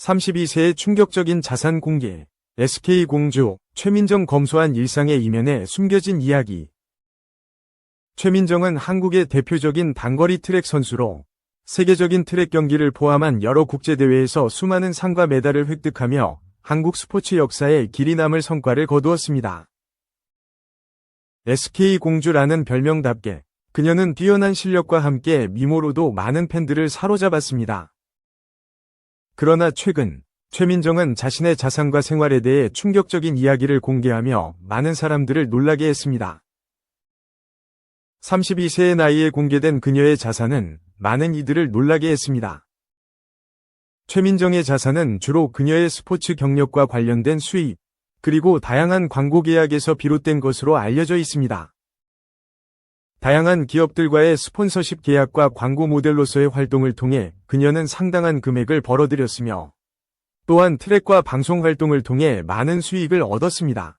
32세의 충격적인 자산 공개, SK공주, 최민정 검소한 일상의 이면에 숨겨진 이야기. 최민정은 한국의 대표적인 단거리 트랙 선수로 세계적인 트랙 경기를 포함한 여러 국제대회에서 수많은 상과 메달을 획득하며 한국 스포츠 역사에 길이 남을 성과를 거두었습니다. SK공주라는 별명답게 그녀는 뛰어난 실력과 함께 미모로도 많은 팬들을 사로잡았습니다. 그러나 최근 최민정은 자신의 자산과 생활에 대해 충격적인 이야기를 공개하며 많은 사람들을 놀라게 했습니다. 32세의 나이에 공개된 그녀의 자산은 많은 이들을 놀라게 했습니다. 최민정의 자산은 주로 그녀의 스포츠 경력과 관련된 수입, 그리고 다양한 광고 계약에서 비롯된 것으로 알려져 있습니다. 다양한 기업들과의 스폰서십 계약과 광고 모델로서의 활동을 통해 그녀는 상당한 금액을 벌어들였으며 또한 트랙과 방송 활동을 통해 많은 수익을 얻었습니다.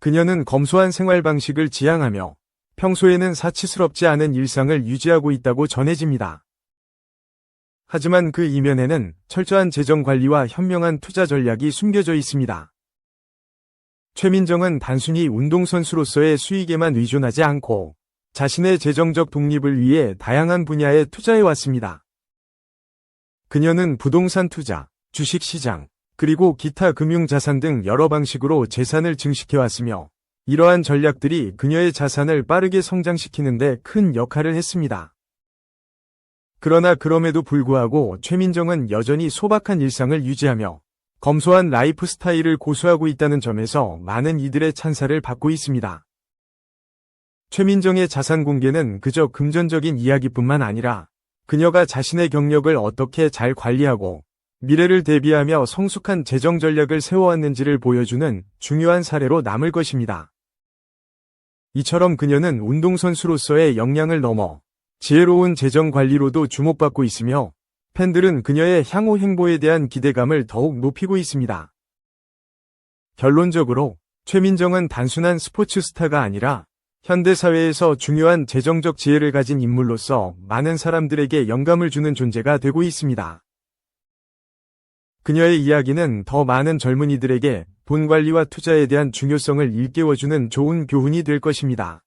그녀는 검소한 생활 방식을 지향하며 평소에는 사치스럽지 않은 일상을 유지하고 있다고 전해집니다. 하지만 그 이면에는 철저한 재정 관리와 현명한 투자 전략이 숨겨져 있습니다. 최민정은 단순히 운동선수로서의 수익에만 의존하지 않고 자신의 재정적 독립을 위해 다양한 분야에 투자해왔습니다. 그녀는 부동산 투자, 주식시장, 그리고 기타 금융자산 등 여러 방식으로 재산을 증식해왔으며 이러한 전략들이 그녀의 자산을 빠르게 성장시키는데 큰 역할을 했습니다. 그러나 그럼에도 불구하고 최민정은 여전히 소박한 일상을 유지하며 검소한 라이프 스타일을 고수하고 있다는 점에서 많은 이들의 찬사를 받고 있습니다. 최민정의 자산 공개는 그저 금전적인 이야기뿐만 아니라 그녀가 자신의 경력을 어떻게 잘 관리하고 미래를 대비하며 성숙한 재정 전략을 세워왔는지를 보여주는 중요한 사례로 남을 것입니다. 이처럼 그녀는 운동선수로서의 역량을 넘어 지혜로운 재정 관리로도 주목받고 있으며 팬들은 그녀의 향후 행보에 대한 기대감을 더욱 높이고 있습니다. 결론적으로 최민정은 단순한 스포츠 스타가 아니라 현대사회에서 중요한 재정적 지혜를 가진 인물로서 많은 사람들에게 영감을 주는 존재가 되고 있습니다. 그녀의 이야기는 더 많은 젊은이들에게 돈 관리와 투자에 대한 중요성을 일깨워주는 좋은 교훈이 될 것입니다.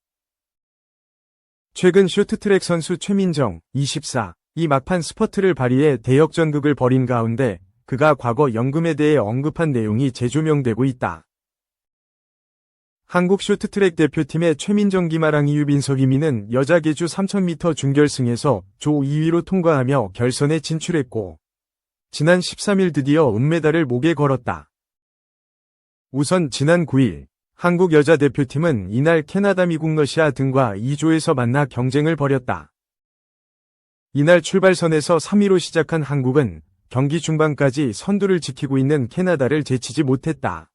최근 쇼트트랙 선수 최민정, 24, 이 막판 스퍼트를 발휘해 대역전극을 벌인 가운데 그가 과거 연금에 대해 언급한 내용이 재조명되고 있다. 한국 쇼트트랙 대표팀의 최민정 기마랑 이유빈석 이미는 여자 계주 3000m 준결승에서 조 2위로 통과하며 결선에 진출했고 지난 13일 드디어 은메달을 목에 걸었다. 우선 지난 9일 한국 여자 대표팀은 이날 캐나다 미국 러시아 등과 2조에서 만나 경쟁을 벌였다. 이날 출발선에서 3위로 시작한 한국은 경기 중반까지 선두를 지키고 있는 캐나다를 제치지 못했다.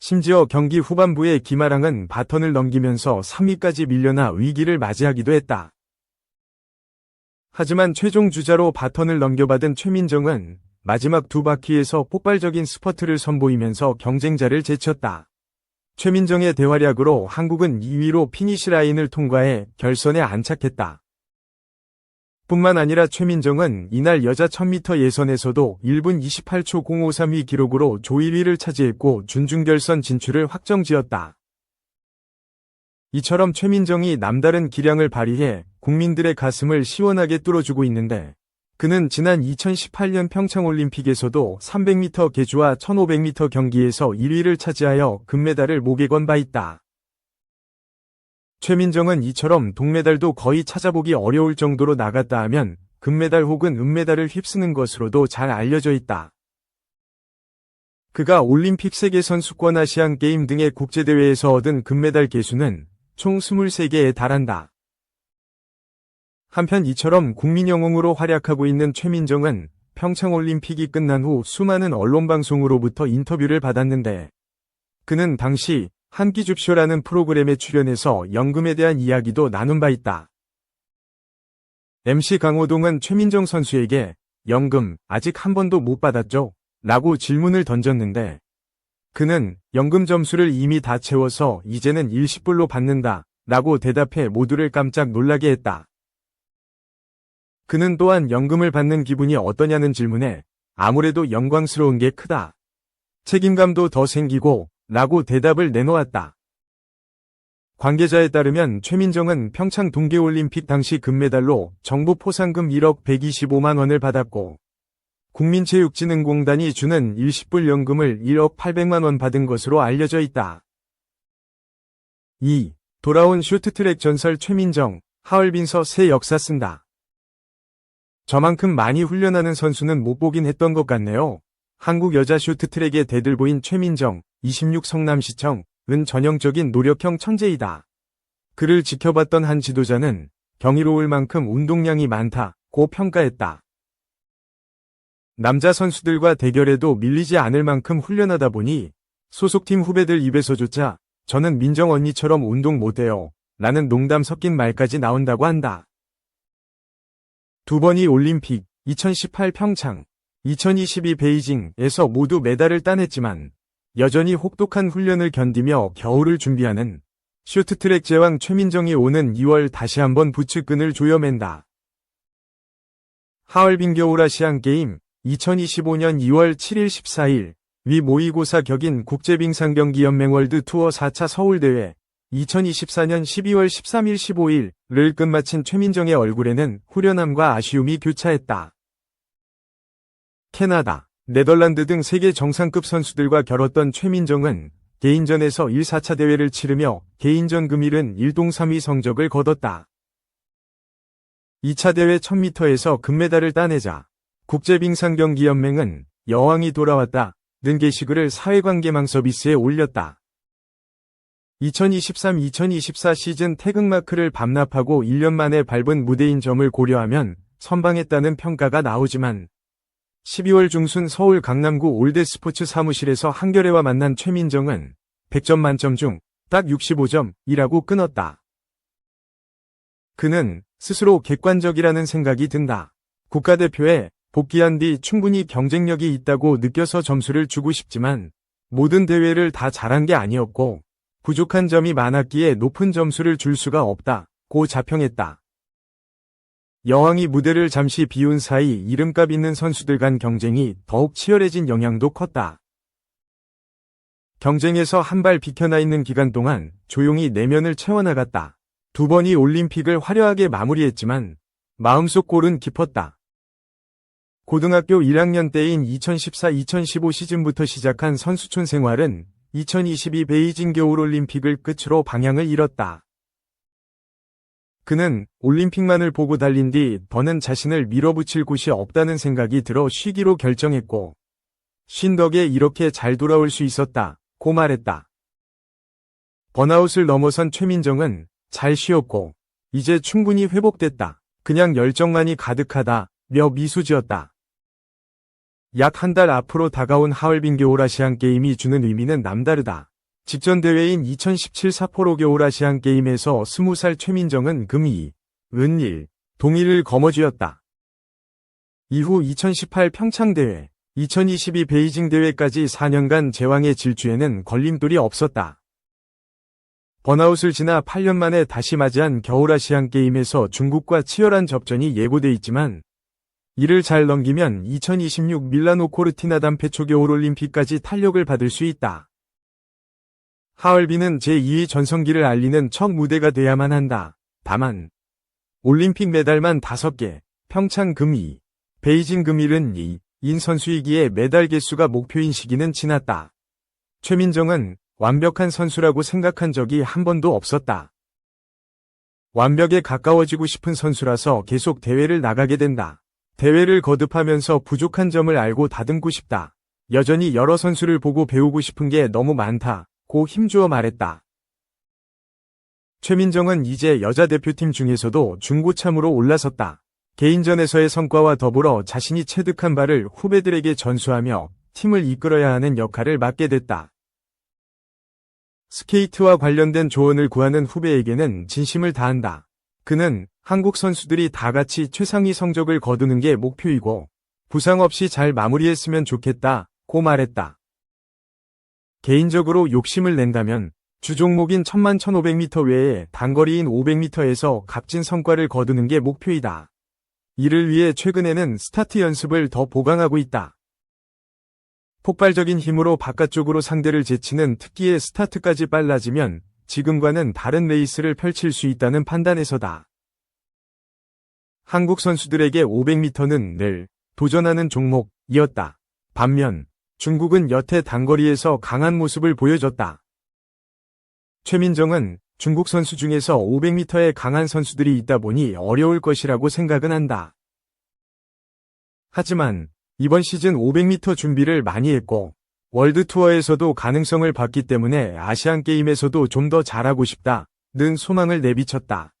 심지어 경기 후반부에 김아랑은 바턴을 넘기면서 3위까지 밀려나 위기를 맞이하기도 했다. 하지만 최종 주자로 바턴을 넘겨받은 최민정은 마지막 두 바퀴에서 폭발적인 스퍼트를 선보이면서 경쟁자를 제쳤다. 최민정의 대활약으로 한국은 2위로 피니시 라인을 통과해 결선에 안착했다. 뿐만 아니라 최민정은 이날 여자 1000m 예선에서도 1분 28초 053위 기록으로 조 1위를 차지했고 준중결선 진출을 확정지었다. 이처럼 최민정이 남다른 기량을 발휘해 국민들의 가슴을 시원하게 뚫어주고 있는데 그는 지난 2018년 평창올림픽에서도 300m 계주와 1500m 경기에서 1위를 차지하여 금메달을 목에 건 바 있다. 최민정은 이처럼 동메달도 거의 찾아보기 어려울 정도로 나갔다 하면 금메달 혹은 은메달을 휩쓰는 것으로도 잘 알려져 있다. 그가 올림픽 세계선수권 아시안게임 등의 국제대회에서 얻은 금메달 개수는 총 23개에 달한다. 한편 이처럼 국민 영웅으로 활약하고 있는 최민정은 평창올림픽이 끝난 후 수많은 언론방송으로부터 인터뷰를 받았는데 그는 당시 한끼 줍쇼라는 프로그램에 출연해서 연금에 대한 이야기도 나눈 바 있다. MC 강호동은 최민정 선수에게 연금 아직 한 번도 못 받았죠? 라고 질문을 던졌는데 그는 연금 점수를 이미 다 채워서 이제는 일시불로 받는다 라고 대답해 모두를 깜짝 놀라게 했다. 그는 또한 연금을 받는 기분이 어떠냐는 질문에 아무래도 영광스러운 게 크다. 책임감도 더 생기고 라고 대답을 내놓았다. 관계자에 따르면 최민정은 평창 동계올림픽 당시 금메달로 정부 포상금 1억 125만 원을 받았고 국민체육진흥공단이 주는 일시불 연금을 1억 800만 원 받은 것으로 알려져 있다. 2. 돌아온 쇼트트랙 전설 최민정, 하얼빈서 새 역사 쓴다. 저만큼 많이 훈련하는 선수는 못 보긴 했던 것 같네요. 한국 여자 쇼트트랙의 대들보인 최민정, 26 성남시청, 은 전형적인 노력형 천재이다. 그를 지켜봤던 한 지도자는 경이로울 만큼 운동량이 많다고 평가했다. 남자 선수들과 대결에도 밀리지 않을 만큼 훈련하다 보니 소속팀 후배들 입에서조차 저는 민정 언니처럼 운동 못해요. 라는 농담 섞인 말까지 나온다고 한다. 두 번이 올림픽, 2018 평창, 2022 베이징에서 모두 메달을 따냈지만 여전히 혹독한 훈련을 견디며 겨울을 준비하는 쇼트트랙 제왕 최민정이 오는 2월 다시 한번 부츠끈을 조여맨다. 하얼빈 겨울 아시안게임 2025년 2월 7일 14일 위 모의고사 격인 국제빙상경기연맹 월드 투어 4차 서울대회 2024년 12월 13일 15일을 끝마친 최민정의 얼굴에는 후련함과 아쉬움이 교차했다. 캐나다, 네덜란드 등 세계 정상급 선수들과 겨뤘던 최민정은 개인전에서 1, 4차 대회를 치르며 개인전 금일은 1동 3위 성적을 거뒀다. 2차 대회 1000m에서 금메달을 따내자 국제빙상경기연맹은 여왕이 돌아왔다 는 게시글을 사회관계망 서비스에 올렸다. 2023-2024 시즌 태극마크를 반납하고 1년 만에 밟은 무대인 점을 고려하면 선방했다는 평가가 나오지만 12월 중순 서울 강남구 올드스포츠 사무실에서 한겨레와 만난 최민정은 100점 만점 중 딱 65점이라고 끊었다. 그는 스스로 객관적이라는 생각이 든다. 국가대표에 복귀한 뒤 충분히 경쟁력이 있다고 느껴서 점수를 주고 싶지만 모든 대회를 다 잘한 게 아니었고 부족한 점이 많았기에 높은 점수를 줄 수가 없다고 자평했다. 여왕이 무대를 잠시 비운 사이 이름값 있는 선수들 간 경쟁이 더욱 치열해진 영향도 컸다. 경쟁에서 한 발 비켜나 있는 기간 동안 조용히 내면을 채워나갔다. 두 번이 올림픽을 화려하게 마무리했지만 마음속 골은 깊었다. 고등학교 1학년 때인 2014-2015 시즌부터 시작한 선수촌 생활은 2022 베이징 겨울올림픽을 끝으로 방향을 잃었다. 그는 올림픽만을 보고 달린 뒤 더는 자신을 밀어붙일 곳이 없다는 생각이 들어 쉬기로 결정했고 쉰 덕에 이렇게 잘 돌아올 수 있었다 고 말했다. 번아웃을 넘어선 최민정은 잘 쉬었고 이제 충분히 회복됐다. 그냥 열정만이 가득하다 며 미소 지었다. 약 한 달 앞으로 다가온 하얼빈 겨울 아시안 게임이 주는 의미는 남다르다. 직전 대회인 2017 사포로 겨울아시안 게임에서 20살 최민정은 금 2, 은 1, 동일을 거머쥐었다. 이후 2018 평창 대회, 2022 베이징 대회까지 4년간 제왕의 질주에는 걸림돌이 없었다. 번아웃을 지나 8년 만에 다시 맞이한 겨울아시안 게임에서 중국과 치열한 접전이 예고돼 있지만 이를 잘 넘기면 2026 밀라노 코르티나 단 페초 겨울 올림픽까지 탄력을 받을 수 있다. 하얼빈은 제2의 전성기를 알리는 첫 무대가 돼야만 한다. 다만 올림픽 메달만 5개, 평창 금 2, 베이징 금 1은 2, 인 선수이기에 메달 개수가 목표인 시기는 지났다. 최민정은 완벽한 선수라고 생각한 적이 한 번도 없었다. 완벽에 가까워지고 싶은 선수라서 계속 대회를 나가게 된다. 대회를 거듭하면서 부족한 점을 알고 다듬고 싶다. 여전히 여러 선수를 보고 배우고 싶은 게 너무 많다. 고 힘주어 말했다. 최민정은 이제 여자 대표팀 중에서도 중고참으로 올라섰다. 개인전에서의 성과와 더불어 자신이 체득한 바를 후배들에게 전수하며 팀을 이끌어야 하는 역할을 맡게 됐다. 스케이트와 관련된 조언을 구하는 후배에게는 진심을 다한다. 그는 한국 선수들이 다 같이 최상위 성적을 거두는 게 목표이고 부상 없이 잘 마무리했으면 좋겠다 고 말했다. 개인적으로 욕심을 낸다면 주 종목인 1000만 1500m 외에 단거리인 500m에서 값진 성과를 거두는 게 목표이다. 이를 위해 최근에는 스타트 연습을 더 보강하고 있다. 폭발적인 힘으로 바깥쪽으로 상대를 제치는 특기의 스타트까지 빨라지면 지금과는 다른 레이스를 펼칠 수 있다는 판단에서다. 한국 선수들에게 500m는 늘 도전하는 종목이었다. 반면 중국은 여태 단거리에서 강한 모습을 보여줬다. 최민정은 중국 선수 중에서 500m에 강한 선수들이 있다 보니 어려울 것이라고 생각은 한다. 하지만 이번 시즌 500m 준비를 많이 했고 월드 투어에서도 가능성을 봤기 때문에 아시안 게임에서도 좀 더 잘하고 싶다 는 소망을 내비쳤다.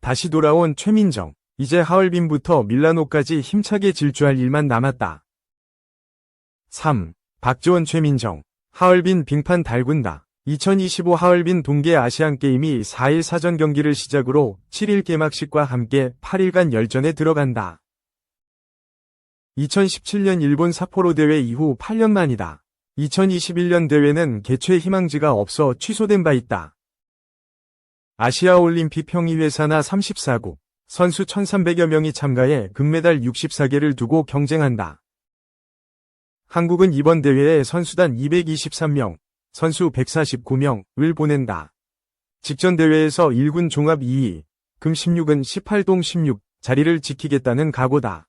다시 돌아온 최민정. 이제 하얼빈부터 밀라노까지 힘차게 질주할 일만 남았다. 3. 박지원 최민정. 하얼빈 빙판 달군다. 2025 하얼빈 동계 아시안 게임이 4일 사전 경기를 시작으로 7일 개막식과 함께 8일간 열전에 들어간다. 2017년 일본 삿포로 대회 이후 8년 만이다. 2021년 대회는 개최 희망지가 없어 취소된 바 있다. 아시아 올림픽 평의회 산하 34국, 선수 1,300여 명이 참가해 금메달 64개를 두고 경쟁한다. 한국은 이번 대회에 선수단 223명, 선수 149명을 보낸다. 직전 대회에서 1군 종합 2위, 금 16은 18동 16 자리를 지키겠다는 각오다.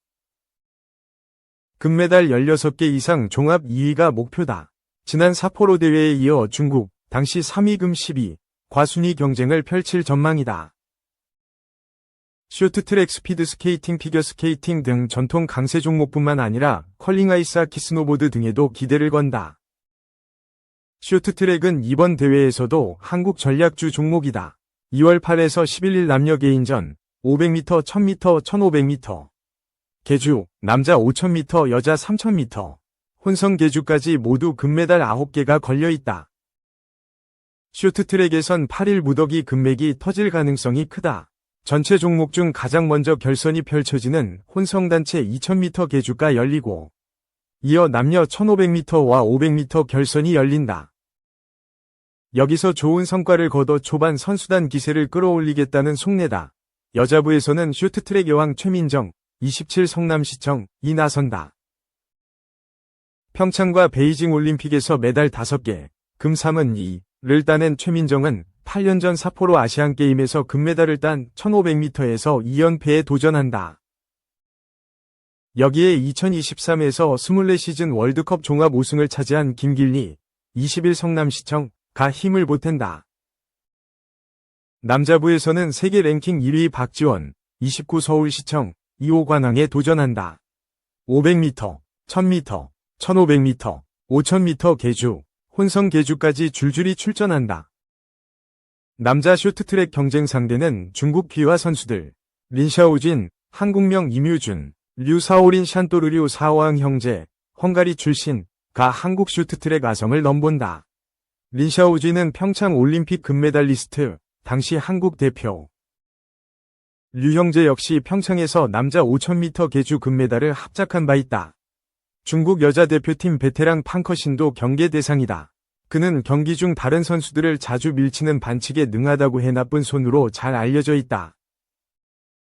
금메달 16개 이상 종합 2위가 목표다. 지난 사포로 대회에 이어 중국, 당시 3위 금 10위, 과순위 경쟁을 펼칠 전망이다. 쇼트트랙 스피드 스케이팅 피겨 스케이팅 등 전통 강세 종목뿐만 아니라 컬링 아이스 하키 스노보드 등에도 기대를 건다. 쇼트트랙은 이번 대회에서도 한국 전략주 종목이다. 2월 8에서 11일 남녀 개인전 500m, 1000m, 1500m 개주, 남자 5000m, 여자 3000m, 혼성 개주까지 모두 금메달 9개가 걸려 있다. 쇼트트랙에선 8일 무더기 금맥이 터질 가능성이 크다. 전체 종목 중 가장 먼저 결선이 펼쳐지는 혼성단체 2000m 개주가 열리고, 이어 남녀 1500m와 500m 결선이 열린다. 여기서 좋은 성과를 거둬 초반 선수단 기세를 끌어올리겠다는 속내다. 여자부에서는 쇼트트랙 여왕 최민정, 27 성남시청 이 나선다. 평창과 베이징 올림픽에서 메달 5개, 금 3은 2를 따낸 최민정은 8년 전 사포로 아시안게임에서 금메달을 딴 1500m에서 2연패에 도전한다. 여기에 2023에서 24시즌 월드컵 종합 우승을 차지한 김길리, 21 성남시청 가 힘을 보탠다. 남자부에서는 세계 랭킹 1위 박지원, 29 서울시청, 2호 관왕에 도전한다. 500m, 1000m, 1500m, 5000m 개주, 혼성 개주까지 줄줄이 출전한다. 남자 쇼트트랙 경쟁 상대는 중국 귀화 선수들, 린샤오진, 한국명 임유준, 류사오린 샨또르류 사왕 형제, 헝가리 출신, 가 한국 쇼트트랙 아성을 넘본다. 린샤오진은 평창 올림픽 금메달리스트, 당시 한국 대표. 류 형제 역시 평창에서 남자 5000m 개주 금메달을 합작한 바 있다. 중국 여자 대표팀 베테랑 팡커신도 경계 대상이다. 그는 경기 중 다른 선수들을 자주 밀치는 반칙에 능하다고 해 나쁜 손으로 잘 알려져 있다.